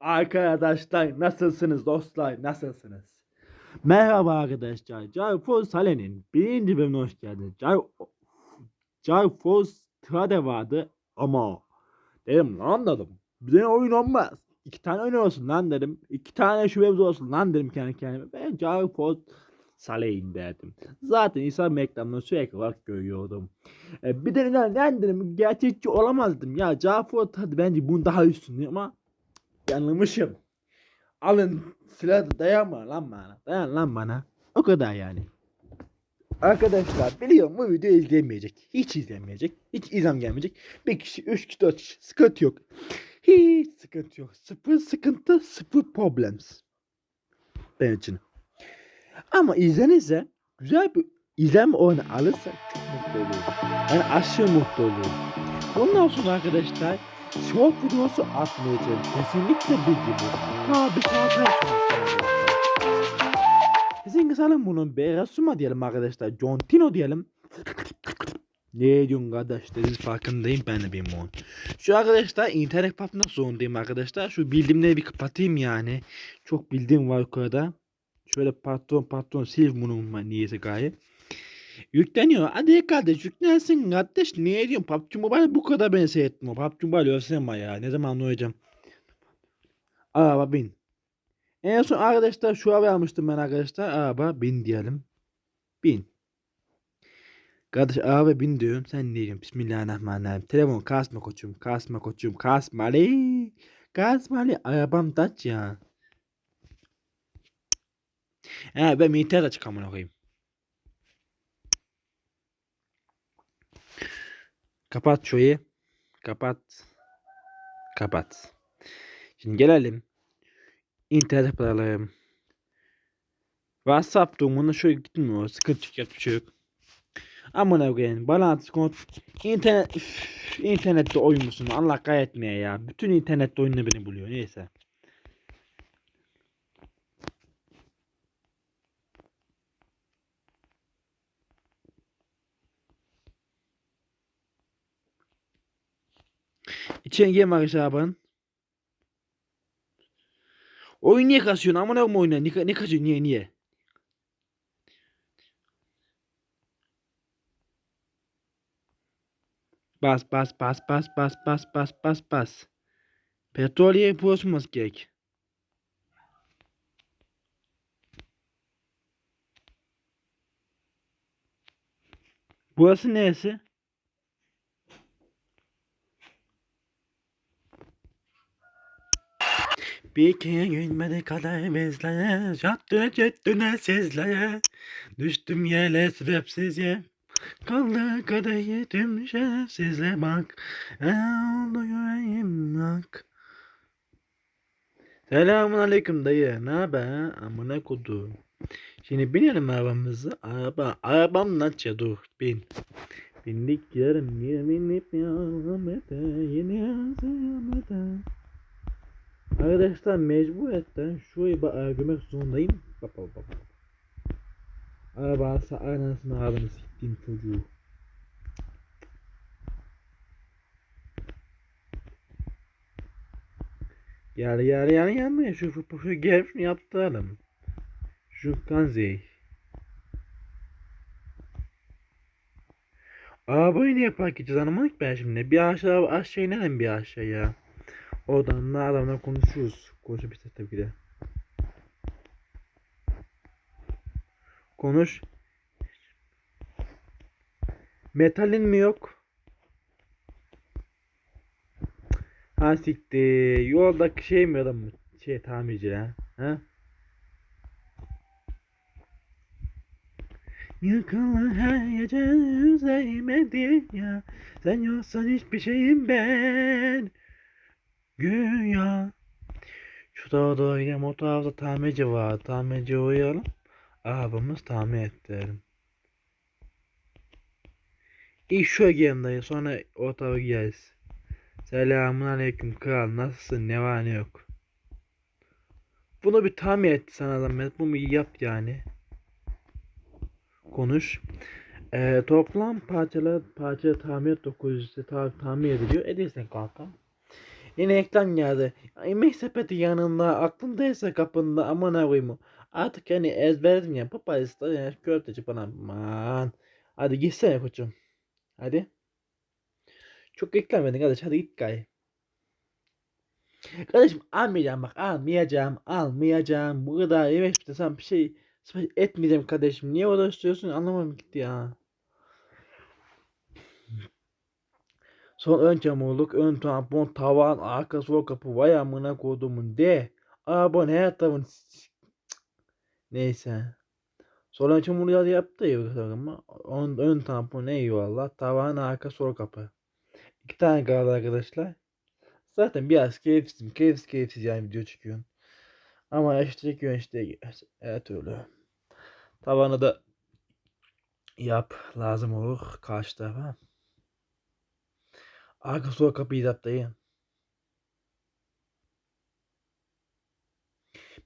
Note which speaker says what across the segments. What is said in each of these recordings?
Speaker 1: Arkadaşlar nasılsınız dostlar nasılsınız? Merhaba arkadaşlar. Carfor Salen'in birinci bölümüne hoş geldiniz. Car Carfor Trade vardı ama dedim lan dedim. Bize oyun olmaz. İki tane oyun olsun lan dedim. İki tane şubemiz olsun lan dedim kendi kendime. Ben Carfor Saleh'in derdim. Zaten insan reklamını sürekli olarak görüyordum. E, bir de lan dedim gerçekçi olamazdım. Ya Carfor Trade bence bunun daha üstünde ama yanılmışım. Alın silah dayanma lan bana. Dayan lan bana. O kadar yani. Arkadaşlar biliyorum bu video izlenmeyecek. Hiç izlenmeyecek. Hiç izlem gelmeyecek. Bir kişi, üç kişi, dört kişi. Sıkıntı yok. Hiç sıkıntı yok. Sıfır sıkıntı, sıfır problems. Benim için. Ama izlenirse güzel bir izlenme oranı alırsa çok mutlu oluyorum. Yani aşırı mutlu oluyorum. Ondan sonra arkadaşlar short videosu atmayacağım. Kesinlikle bilgi bu. Ta bir saat sonra. Sizin kısalım bunun Berasuma diyelim arkadaşlar. John Tino diyelim. Ne diyorsun kardeş dediniz farkındayım ben de bir mon. Şu arkadaşlar internet kapatmak zorundayım arkadaşlar. Şu bildirimleri bir kapatayım yani. Çok bildiğim var yukarıda. Şöyle patron patron sil bunu niyeyse gayet. Yükleniyor. Hadi kardeş yüklensin kardeş. Niye diyorsun? PUBG Mobile bu kadar ben seyrettim. PUBG Mobile ölsem ya. Ne zaman anlayacağım? Araba bin. En son arkadaşlar şu araba almıştım ben arkadaşlar. Araba bin diyelim. Bin. Kardeş araba bin diyorum. Sen ne diyorsun? Bismillahirrahmanirrahim. Telefon kasma koçum. Kasma koçum. Kasma Ali. Kasma Ali. Arabam taç ya. He ben militer açık amına koyayım. Kapat şurayı. Kapat. Kapat. Şimdi gelelim. İnternet paralarım. WhatsApp durumuna şöyle gitmiyor. Sıkıntı yok. Bir şey yok. Amına koyayım. Balans kont. İnternet. Üf, internette oyun musun? Allah gayetmeye ya. Bütün internette oyunu beni buluyor. Neyse. İçine girme arkadaşlar Oyun niye kasıyorsun? Amına koyayım oyuna. Ne, ne kasıyorsun? Niye niye? Bas bas bas bas bas bas bas bas bas. Petrol yeri olması gerek. Burası neresi? Bir kadar bezlere, çattı çettüne sizlere. Düştüm yere sebepsizce, kaldı kadehi tüm şerefsizle bak. Oldu yüreğim bak. Selamun aleyküm dayı, ne haber? Amına kudu. Şimdi binelim arabamızı. Araba, arabam naçya dur, bin. Bindik yarım bir binip yağmete, yine yazıyamete. Arkadaşlar mecburiyetten şurayı gömek zorundayım. Bak bak bak. Arabası anasını ağrını siktiğim çocuğu. Gel gel gel yanmaya şu şu gel şunu yaptıralım. Şu kanzeyi. Arabayı niye park edeceğiz anlamadık ben şimdi. Bir aşağı aşağı inelim bir aşağıya. Oradan da adamla konuşuyoruz. Konuşabiliriz tabii ki de. Konuş. Metalin mi yok? Ha siktir. Yoldaki şey mi adam mı? Şey tamirci ha? Ha? Yıkılı her gece üzerime ya. Sen yoksan hiçbir şeyim ben. Güya. Şu dağda yine o tarafta tamirci var. Tamirci uyuyalım. Arabamız tamir ettirelim. İlk şu gelin dayı sonra o tarafa gideriz. Selamun aleyküm kral nasılsın ne var ne yok. Bunu bir tamir et sana zahmet bunu bir yap yani. Konuş. Ee, toplam parçalar parça tamir 900 ta tamir ediliyor. Edilsin kanka. Yine ekran geldi. Yemek sepeti yanında aklımdaysa kapında aman avayım. Artık yani ezberledim ya. Papayista ya köfteci falan. Aman. Hadi gitsene koçum. Hadi. Çok eklenmedin kardeş. Hadi git gay. Kardeşim almayacağım bak almayacağım almayacağım. Bu kadar yemek sen bir şey etmeyeceğim kardeşim. Niye uğraştırıyorsun anlamam gitti ya. Son ön çamurluk, ön tampon, tavan, arka sol kapı, vay amına kodumun de. Arabanın her tarafını s- Neyse. Sol ön çamurluğu yaptı ya ama ön, ön tampon eyvallah. Tavan, arka sol kapı. İki tane kaldı arkadaşlar. Zaten biraz keyifsiz, keyifsiz keyifsiz yani video çekiyorsun. Ama işte çekiyorsun işte her türlü. Tavanı da yap lazım olur karşı tarafa. Arka sol kapıyı da.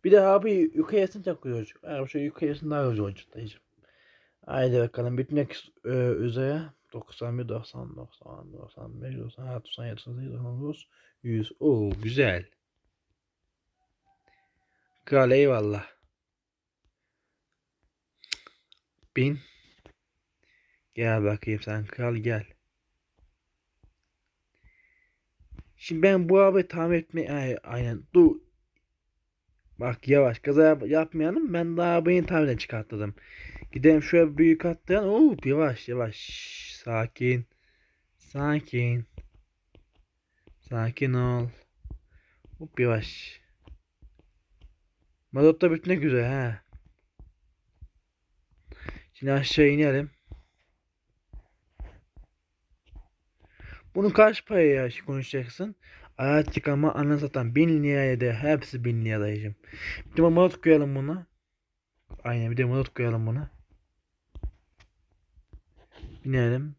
Speaker 1: Bir de abi yukarısını yorucu. Abi şu yukarısını daha yorucu dayıcım. Haydi bakalım bitmek e, üzere. 91, 90, 90, 95, 96, 97, 98, 99, 100. Oo güzel. Kral eyvallah. Bin. Gel bakayım sen kral gel. Şimdi ben bu abi tamir etme ay, aynen dur. Bak yavaş kaza yap- yapmayalım. Ben daha arabayı tamirden çıkarttım. Gidelim şöyle büyük hattan. Oo yavaş yavaş. Sakin. Sakin. Sakin ol. Hop yavaş. Mazot da bitmek üzere ha. Şimdi aşağı inelim. Bunu kaç paraya konuşacaksın? Araç yıkama anı satan 1000 liraya da hepsi 1000 liraya dayıcım. Bir de mazot koyalım buna. Aynen bir de mazot koyalım buna. Binelim.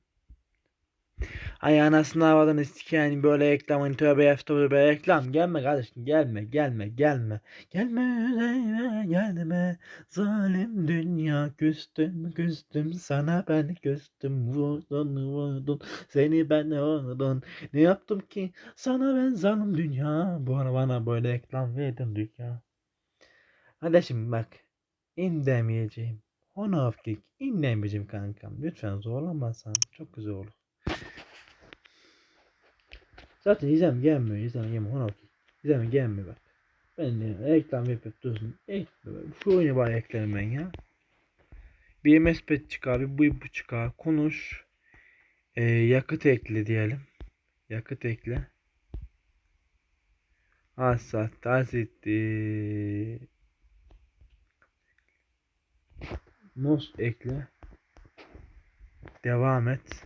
Speaker 1: Ay anasını avradını sikeyim böyle reklam hani tövbe estağfurullah böyle reklam. Gelme kardeşim gelme gelme gelme. Gelme gelme. Gelme zalim dünya küstüm küstüm sana ben küstüm. Vurdun vurdun seni ben vurdun. Ne yaptım ki? Sana ben zalim dünya. Bu ara bana böyle reklam verdin dünya. Kardeşim bak in demeyeceğim Honor of Geek in demeyeceğim kankam. Lütfen zorlamazsan çok güzel olur. Zaten izlem gelmiyor. İzlem gelmiyor. Ona okey. İzlem gelmiyor bak. Ben de reklam yapıp dursun. Ekle. Şu oyunu bari eklerim ben ya. Bir MSP çıkar. Bir bu, çıkar. Konuş. Ee, yakıt ekle diyelim. Yakıt ekle. Asat. Tazitti. Nos ekle. Devam et.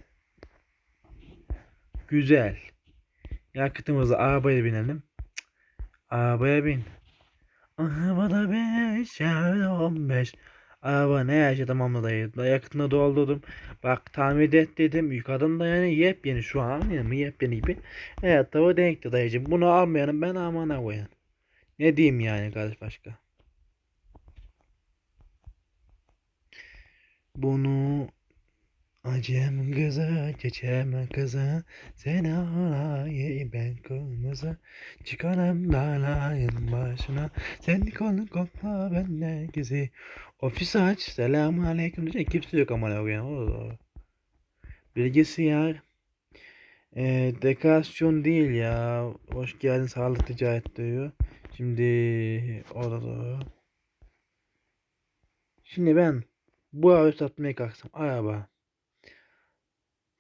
Speaker 1: Güzel. Yakıtımızı arabaya binelim. Arabaya bin. Arabada 5 ya 15. Araba ne yaşa tamamla dayı. Yakıtını doldurdum. Bak tamir et dedim. Yıkadım da yani yepyeni şu an yani yepyeni gibi. Evet tabi denkti dayıcım. Bunu almayalım ben amana koyayım. Ne diyeyim yani kardeş başka. Bunu Acem kızı, çeçem kızı, sen ağlayı ben kırmızı. Çıkarım dalayın başına, sen konu kokla ben herkesi. Ofis aç, selamun aleyküm diyecek kimse yok ama ne o Bilgisayar, e, dekorasyon değil ya. Hoş geldin sağlık ticaret diyor. Şimdi orada. Şimdi ben bu arabayı satmaya kalksam araba.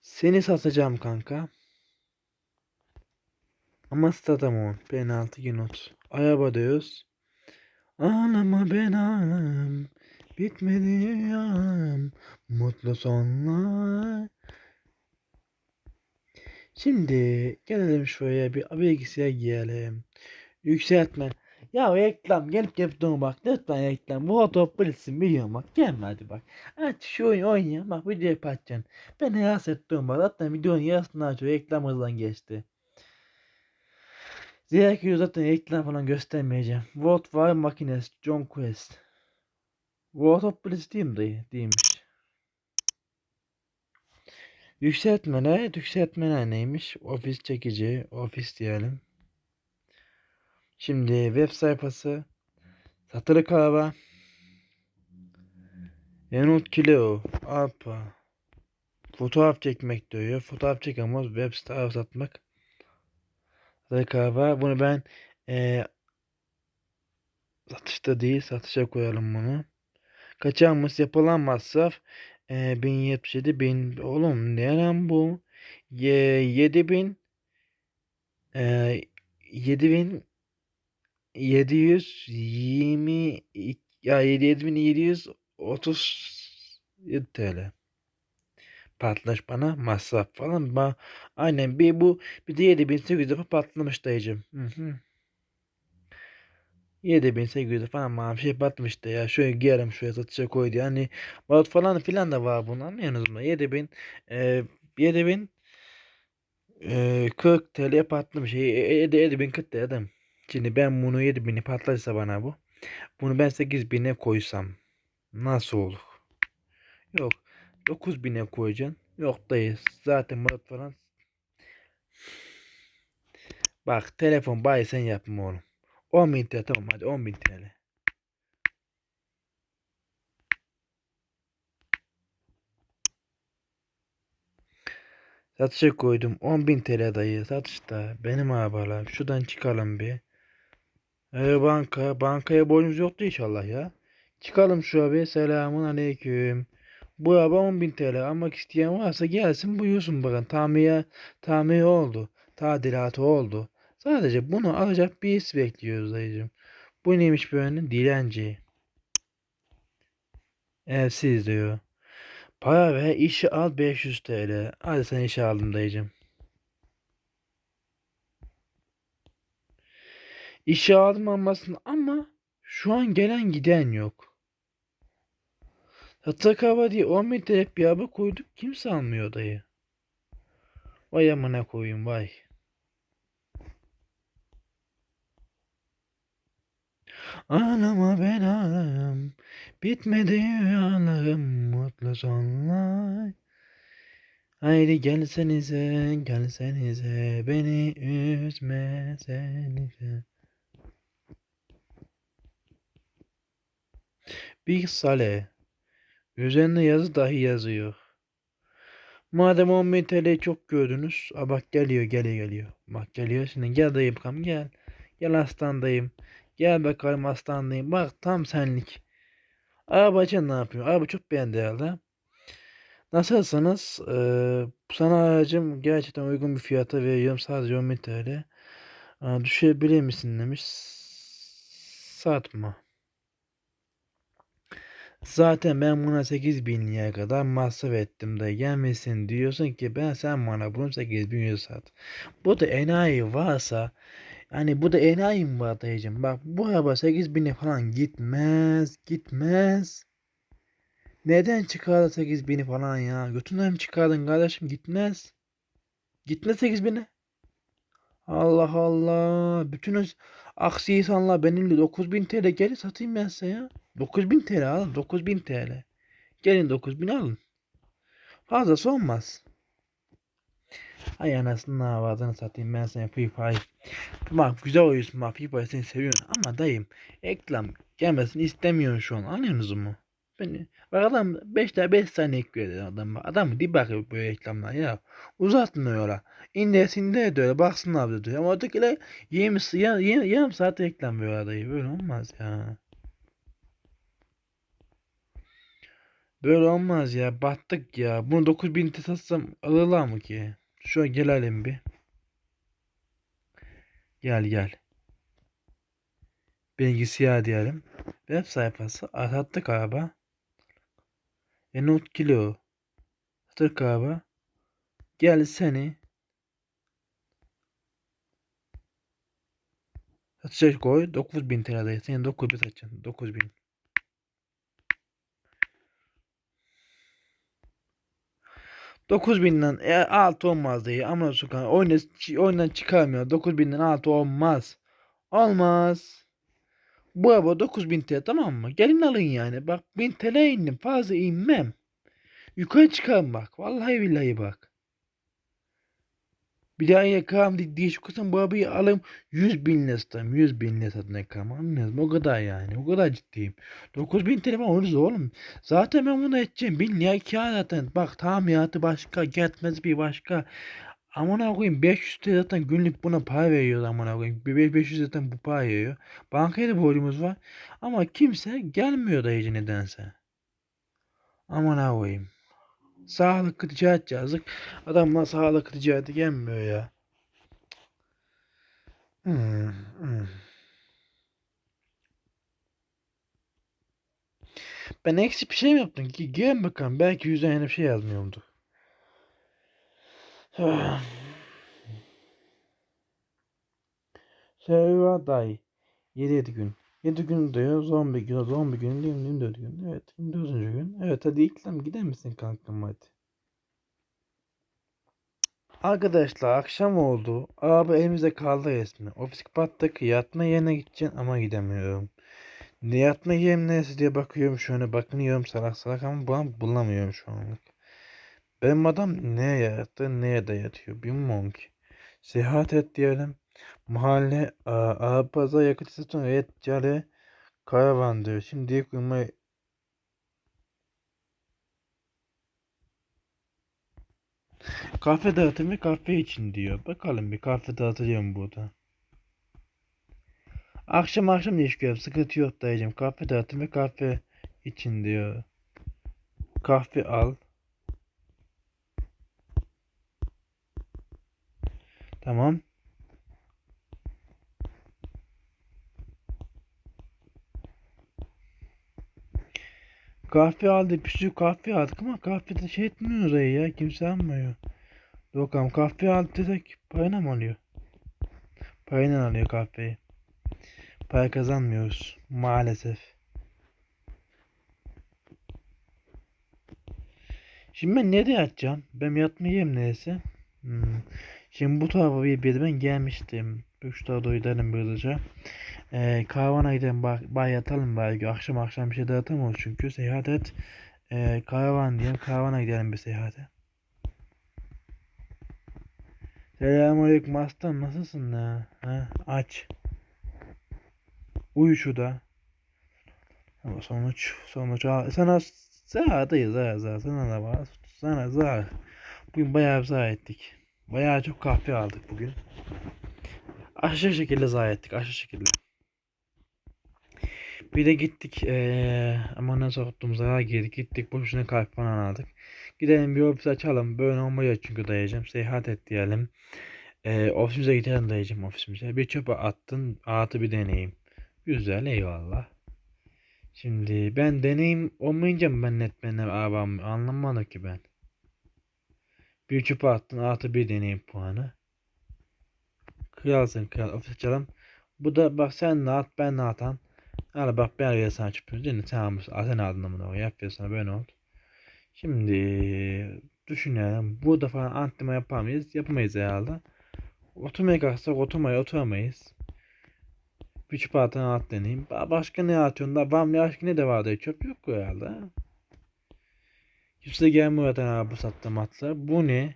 Speaker 1: Seni satacağım kanka. Ama satamam. Penaltı günot. Araba diyoruz. Ağlama ben ağlam. Bitmedi yarım. Mutlu sonlar. Şimdi gelelim şuraya bir bilgisayar giyelim. Yükseltme. Ya reklam gelip gelip durma bak. Lütfen reklam. Bu otop bilsin biliyorum bak. Gelme hadi bak. Aç şu oyunu oynayalım. Bak video yapacaksın. Ben rahatsız ettim bak. Zaten videonun yarısını açıyor. Reklam hızdan geçti. ZRQ zaten reklam falan göstermeyeceğim. World War Machines John Quest. World of Bliss değil mi? Değilmiş. Yükseltme ne? Yükseltme ne neymiş? Ofis çekici. Ofis diyelim. Şimdi web sayfası satılık araba Enut Kilo Alpa Fotoğraf çekmek diyor. Fotoğraf çekemez. Web site araba satmak. Satılık araba. Bunu ben eee satışta değil satışa koyalım bunu. Kaçarmış yapılan masraf eee 1077 bin oğlum ne lan bu? Ye, 7000 eee 7000 720 ya 7730 TL. Patlaş bana masraf falan. Ba aynen bir bu bir de 7800 defa patlamış dayıcım. Hı hı. 7800 falan bana bir şey patlamıştı ya. Şöyle giyerim şuraya satışa koydu. Yani balık falan filan da var bunun anlıyorsunuz mu? 7000 e, 7000 e, 40 TL patlamış. E, e, 7000 40 TL dedim. Şimdi ben bunu 7000'i patlarsa bana bu. Bunu ben 8000'e koysam nasıl olur? Yok. 9000'e koyacaksın. Yok dayı. Zaten balık falan. Bak telefon bayi sen yapma oğlum. 10.000 TL tamam hadi 10.000 TL. Satışa koydum 10.000 TL dayı satışta benim arabalar şuradan çıkalım bir. Ee, banka bankaya borcumuz yoktu inşallah ya. Çıkalım şu abi selamun aleyküm. Bu araba 10.000 TL almak isteyen varsa gelsin buyursun bakın tamir tamir oldu. Tadilatı oldu. Sadece bunu alacak bir his bekliyoruz dayıcım. Bu neymiş böyle? Dilenci. Evsiz diyor. Para ve işi al 500 TL. Hadi sen işe aldın dayıcım. İşe aldım almasın ama şu an gelen giden yok. Hava diye 10 bin TL bir araba koyduk kimse almıyor dayı. Vay amına koyayım vay. Ağlama ben ağlarım. Bitmedi rüyalarım mutlu sonlar. Haydi gelsenize gelsenize beni üzmesenize. Bir sale. Üzerinde yazı dahi yazıyor. Madem 10.000 TL çok gördünüz. A bak geliyor geliyor geliyor. Bak geliyor şimdi gel dayım bakalım gel. Gel aslandayım. Gel bakalım aslandayım. Bak tam senlik. Arabacı ne yapıyor? Araba çok beğendi herhalde. Nasılsınız? Ee, sana aracım gerçekten uygun bir fiyata veriyorum. Sadece 10.000 TL. Aa, düşebilir misin demiş. Satma. Zaten ben buna 8000 liraya kadar masraf ettim de gelmesin diyorsun ki ben sen bana bunu 8000 liraya sat. Bu da enayi varsa yani bu da enayi mi var dayıcım? Bak bu araba 8000'e falan gitmez gitmez. Neden çıkardı 8000'i falan ya? Götünden mi çıkardın kardeşim gitmez. Gitmez 8000'e. Allah Allah. Bütün aksi insanlar benimle 9000 TL geri satayım ben size ya. 9000 TL alın. 9000 TL. Gelin 9000 alın. Fazlası olmaz. Ay anasını avradını satayım ben seni FIFA'yı. Tamam güzel oyunsun bak FIFA'yı seni seviyorum ama dayım reklam gelmesini istemiyorum şu an anlıyorsunuz mu? Beni, bak adam 5 tane 5 saniye ekliyor adam. Adam bir bakıyor böyle reklamlar ya. Uzatmıyorlar. İndersinde de öyle baksınlar diyor. Ama oradakiler 20, yarım, yarım saat reklam veriyor. Böyle olmaz ya. Böyle olmaz ya. Battık ya. Bunu 9000 satsam alırlar mı ki? An gelelim bir. Gel gel. Bilgisayar diyelim. Web sayfası. Atattık araba. Enut kilo. Atattık araba. Gel seni. Satışa koy. 9000 TL'de. Senin 9000 satacaksın. 9000. Dokuz binden e, altı olmaz diye ama sokan oyuna oyundan çıkarmıyor. Dokuz binden altı olmaz. Olmaz. Bu araba 9000 TL tamam mı? Gelin alın yani. Bak 1000 TL indim. Fazla inmem. Yukarı çıkarım bak. Vallahi billahi bak. Bir daha yakalım diye olsam bu arabayı alayım 100 bin lira satarım. 100 bin lira satın yakalım anladınız? O kadar yani. O kadar ciddiyim. 9 bin telefon oluruz oğlum. Zaten ben bunu edeceğim. Bin lira kâr zaten. Bak tamiratı başka. Getmez bir başka. Amına koyayım 500 TL zaten günlük buna para veriyor amına koyayım. Bir 500 zaten bu para veriyor. Bankaya da borcumuz var. Ama kimse gelmiyor dayıcı nedense. Amına koyayım. Sağlıklı ticaret yazık. Adamlar sağlıklı ticarete gelmiyor ya. Hmm, hmm. Ben eksik bir şey mi yaptım ki? Gelin bakalım. Belki yüzden yeni bir şey yazmıyorumdur. Server day. 7 gün. 7 gün diyor. Zombi gün. Zombi gün. 24 gün. Evet. 24. gün. Evet hadi ikram gider misin kankam hadi. Arkadaşlar akşam oldu. Araba elimizde kaldı resmen. Ofis kapattık. Yatma yerine gideceğim ama gidemiyorum. Ne yatma yerim neresi diye bakıyorum şöyle bakınıyorum salak salak ama bulam bulamıyorum şu anlık. Benim adam neye yattı neye de yatıyor bilmiyorum ki. Seyahat et diyelim. Mahalle Arapaz'a yakıt istasyonu et cale karavan diyor. Şimdi uyuma Kahve dağıtımı kahve için diyor. Bakalım bir kahve dağıtacağım burada. Akşam akşam da iş görüyorum. Sıkıntı yok dayıcım. Kahve dağıtımı kahve için diyor. Kahve al. Tamam. Kahve aldık. Bir kahve aldık ama kahvede şey etmiyor orayı ya. Kimse almıyor. Bakalım kahve aldık desek parayla mı alıyor? Parayla alıyor kahveyi. Para kazanmıyoruz maalesef. Şimdi ben nerede yatacağım? Ben yatmayayım neyse. Hmm. Şimdi bu tarafa bir, bir ben gelmiştim. Üç tarafa gidelim böylece. Ee, karavana gidelim bay, yatalım belki. Akşam akşam bir şey dağıtamıyoruz çünkü. Seyahat et. Ee, karavan diyelim. Karavana gidelim bir seyahate. Selamünaleyküm aslan nasılsın ya? Ha, aç. Uyu şurada. Ama sonuç sonuç sana sağdayız ha sağ sana var. Sana sağ. Bugün bayağı sağ ettik. Bayağı çok kahve aldık bugün. Aşırı şekilde zayi ettik. Aşırı şekilde. Bir de gittik. Ee, ama nasıl zarar girdik. Gittik boşuna kahve falan aldık. Gidelim bir ofis açalım. Böyle olmuyor çünkü dayayacağım. Seyahat et diyelim. Ee, ofisimize gidelim dayayacağım ofisimize. Bir çöpe attın. Artı bir deneyim. Güzel eyvallah. Şimdi ben deneyim olmayınca mı ben netmenle arabam anlamadım ki ben. Bir çöpe attın artı bir deneyim puanı. Kralsın kral ofis açalım. Bu da bak sen ne at ben ne atan. Hala bak ben araya sana çıkıyorum. Değil mi? Almışsın. Sen aldın ama yapıyor sana böyle oldu. Şimdi düşünelim. Burada falan antrenman yapar mıyız? Yapamayız herhalde. Oturmaya kalksak oturmaya oturamayız. Bir çöp atın at deneyim. Başka ne atıyorsun da? Var mı başka ne de vardı? Çöp yok herhalde. Kimse gelmiyor zaten abi bu sattığım atlar. Bu ne?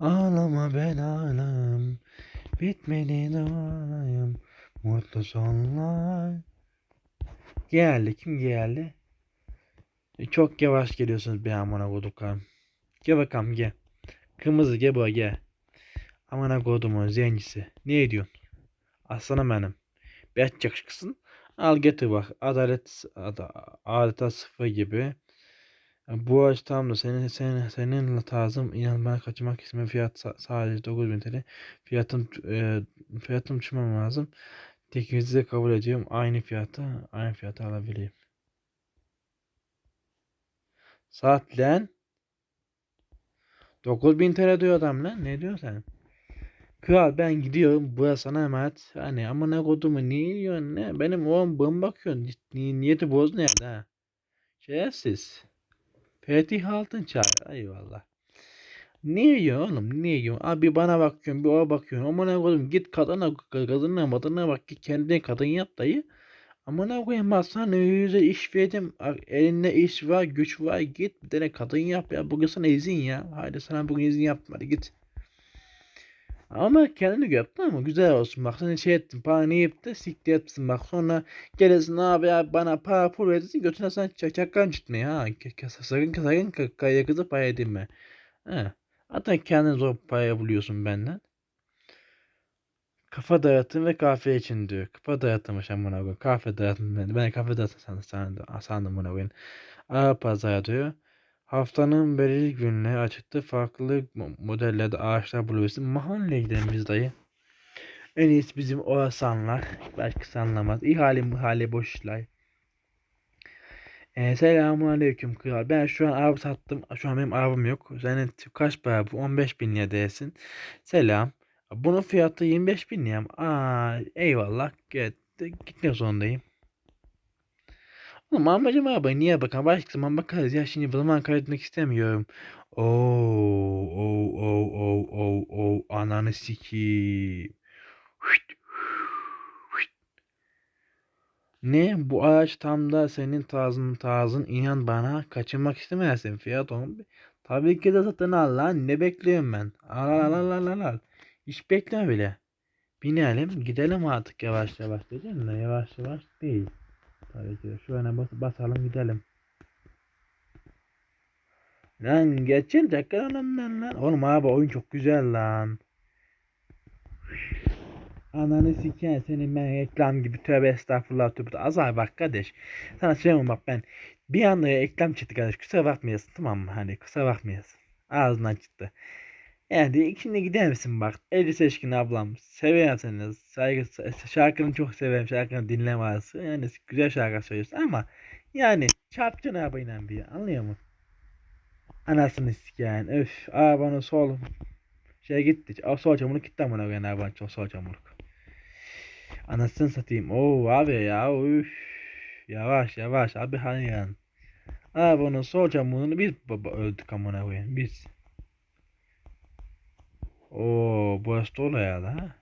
Speaker 1: Ağlama ben ağlam. Bitmedi ağlayım. Mutlu sonlar. Geldi. Kim geldi? E, çok yavaş geliyorsunuz bir amına koduklarım. Gel bakalım gel. Kırmızı gel buraya gel. Amına kodumun zencisi. Ne ediyorsun? Aslanım benim. Bet yakışıksın. Al getir bak. Adalet ad, adeta sıfır gibi. Bu ağaç tam da senin, senin, seninle tarzım inanmaya kaçmak ismi fiyat sadece 9000 TL. Fiyatım e, fiyatım düşmem lazım. Teklifinizi de kabul ediyorum. Aynı fiyata aynı fiyata alabileyim. Saat lan. 9000 TL diyor adam lan. Ne diyor sen? Kral ben gidiyorum. Burası sana emanet. Hani ama ne kodumu niye yiyorsun ne? Benim oğlum bana bakıyorsun. Ni niyeti boz nerede ha? Şerefsiz. Fatih Altınçay. Eyvallah. Niye yiyor oğlum? Niye yiyor? Abi bana bakıyorsun, bir ona bakıyorsun. Ama ne koydum? Git kadına, kadına, madına bak. Git kendine kadın yap dayı. Ama ne koyayım bak sana yüze iş verdim. Elinde iş var, güç var. Git bir tane kadın yap ya. Bugün sana izin ya. Haydi sana bugün izin yapma. Hadi git. Ama kendini gör tamam mı? Güzel olsun bak. Sen şey ettin. Paranı yiyip de siktir etsin bak. Sonra gelirsin abi ya bana para pul verirsin. Götüne sen çak çakkan çıkmıyor ha. Sakın sakın kaya kızı para edinme. He. Zaten kendin zor para buluyorsun benden. Kafa dağıtın ve kahve için diyor. Kafa dağıtmış amına koyayım. Kahve dağıtın ben. Ben kahve dağıtın sandım sandım, sandım buna koyayım. Ara pazar diyor. Haftanın belirli günleri açıkta farklı mo- modellerde ağaçlar bulabilirsin. Mahalleye gidelim biz dayı. En iyisi bizim orasanlar. Başkası anlamaz. İhale muhale boş işler. Ee, selamun aleyküm kral. Ben şu an araba sattım. Şu an benim arabam yok. Senin kaç para bu? 15 bin lira değilsin. Selam. Bunun fiyatı 25 bin lira. Aa, eyvallah. Git, gitmek zorundayım. Oğlum amacım abi niye bakalım başka zaman bakarız ya şimdi zaman kaydetmek istemiyorum. Oo, oo, oo, oo, oo, oo, ananı hüt. Ne bu araç tam da senin tarzın tarzın inan bana kaçırmak istemezsin fiyat on. Tabii ki de zaten al lan ne bekliyorum ben. Al al al al al al. Hiç bekleme bile. Binelim gidelim artık yavaş yavaş diyeceğim de yavaş yavaş değil. De şöyle bas basalım gidelim. Lan tekrar lan lan lan. Oğlum abi oyun çok güzel lan. Ananı siken senin ben reklam gibi tövbe estağfurullah tövbe azar bak kardeş. Sana söylüyorum bak ben bir anda reklam çıktı kardeş kusura bakmayasın tamam mı hani kusura bakmayasın. Ağzından çıktı. Yani şimdi gider misin bak 50 seçkin ablam seviyorum seni saygı şarkını çok severim şarkını dinlemezsin yani güzel şarkı söylüyorsun ama yani çarpıcı arabayla bir anlıyor musun? Anasını siken öf arabanın sol şey gitti o sol çamurluk gitti amına koyayım arabanın çok sol çamurluk. Anasını satayım. Oo abi ya. Üf. Yavaş yavaş abi hani yani. Arabanın sol çamurunu biz baba öldük amına koyayım. Biz. Oo burası dolu ya ha.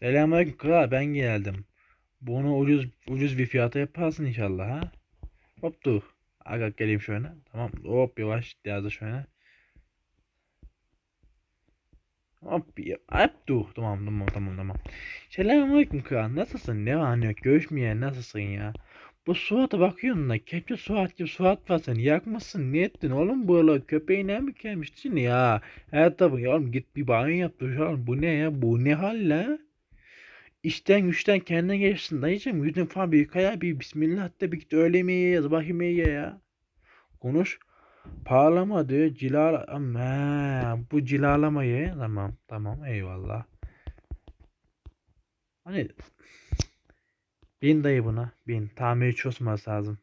Speaker 1: Selamünaleyküm kral ben geldim. Bunu ucuz ucuz bir fiyata yaparsın inşallah ha. Hop dur. Aga geleyim şöyle. Tamam hop yavaş yazdı şöyle. Hop. Hop dur. Tamam tamam tamam tamam. Selamünaleyküm kral. Nasılsın? Ne var ne yok? Görüşmeye nasılsın ya? Bu Suat'a bakıyorsun da kepçe Suat gibi Suat var sen. Yakmasın ne ettin oğlum? Böyle köpeğine mi gelmiştin ya? Her tabi oğlum git bir banyo yap oğlum bu ne ya? Bu ne hal la? İşten güçten kendine geçsin dayıcım yüzün falan bir yıkaya bir bismillah de bir git öyle mi ye yaz bakayım ye ya. Konuş. Parlama diyor. Cilala ama bu cilalamayı tamam tamam. Eyvallah. Hani bin dayı buna bin tamir çözmesi lazım.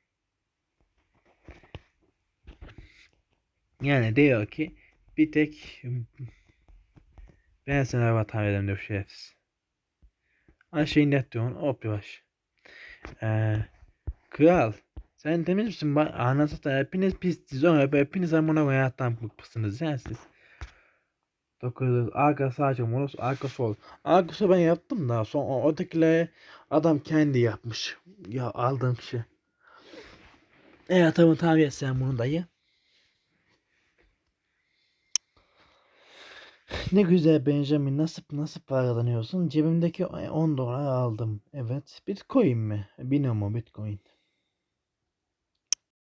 Speaker 1: Yani diyor ki bir tek ben sana araba tamir ederim diyor şerefsiz. Ay şey net diyorsun hop yavaş. Ee, kral sen temiz misin? Anasını hepiniz pissiniz. Hepiniz amına koyayım hayattan bıkmışsınız yani siz. 9 arka sağ çamurus arka sol. Arka sol ben yaptım da son o adam kendi yapmış. Ya aldığım şey. Evet tamam tamam et sen bunu dayı. Ne güzel Benjamin nasıl nasıl para kazanıyorsun? Cebimdeki 10 dolar aldım. Evet. Bitcoin mi? Binomo Bitcoin.